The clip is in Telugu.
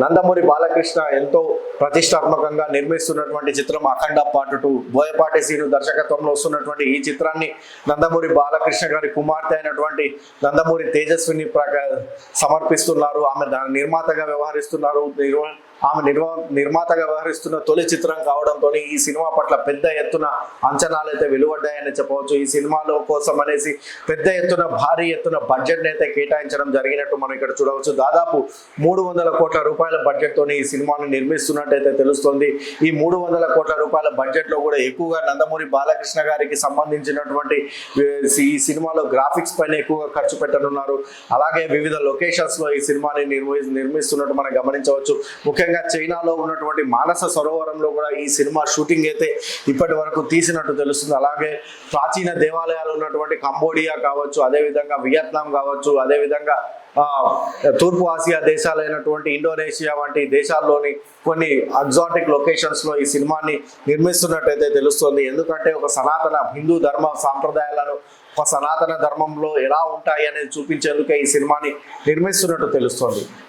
నందమూరి బాలకృష్ణ ఎంతో ప్రతిష్టాత్మకంగా నిర్మిస్తున్నటువంటి చిత్రం అఖండ పార్ట్ టూ. బోయపాటి సీను దర్శకత్వంలో వస్తున్నటువంటి ఈ చిత్రాన్ని నందమూరి బాలకృష్ణ గారి కుమార్తె అయినటువంటి నందమూరి తేజస్విని ప్రక సమర్పిస్తున్నారు. ఆమె దాని నిర్మాతగా వ్యవహరిస్తున్నారు. ఆమె నిర్వా నిర్మాతగా వ్యవహరిస్తున్న తొలి చిత్రం కావడంతో ఈ సినిమా పట్ల పెద్ద ఎత్తున అంచనాలు అయితే వెలువడ్డాయని చెప్పవచ్చు. ఈ సినిమాలో కోసం అనేసి పెద్ద ఎత్తున భారీ ఎత్తున బడ్జెట్ అయితే కేటాయించడం జరిగినట్టు మనం ఇక్కడ చూడవచ్చు. దాదాపు మూడు వందల కోట్ల రూపాయల బడ్జెట్ తోని ఈ సినిమాను నిర్మిస్తున్నట్టయితే తెలుస్తుంది. ఈ మూడు వందల కోట్ల రూపాయల బడ్జెట్లో కూడా ఎక్కువగా నందమూరి బాలకృష్ణ గారికి సంబంధించినటువంటి ఈ సినిమాలో గ్రాఫిక్స్ పైన ఎక్కువగా ఖర్చు పెట్టనున్నారు. అలాగే వివిధ లొకేషన్స్లో ఈ సినిమాని నిర్మి నిర్మిస్తున్నట్టు మనం గమనించవచ్చు. ముఖ్యంగా చైనాలో ఉన్నటువంటి మానస సరోవరంలో కూడా ఈ సినిమా షూటింగ్ అయితే ఇప్పటి వరకు తీసినట్టు తెలుస్తుంది. అలాగే ప్రాచీన దేవాలయాలు ఉన్నటువంటి కంబోడియా కావచ్చు అదేవిధంగా వియత్నాం కావచ్చు అదేవిధంగా తూర్పు ఆసియా దేశాలైనటువంటి ఇండోనేషియా వంటి దేశాల్లోని కొన్ని అగ్జాటిక్ లొకేషన్స్లో ఈ సినిమాని నిర్మిస్తున్నట్టయితే తెలుస్తుంది. ఎందుకంటే ఒక సనాతన హిందూ ధర్మ సాంప్రదాయాలను ఒక సనాతన ధర్మంలో ఎలా ఉంటాయి అనేది చూపించేందుకే ఈ సినిమాని నిర్మిస్తున్నట్టు తెలుస్తుంది.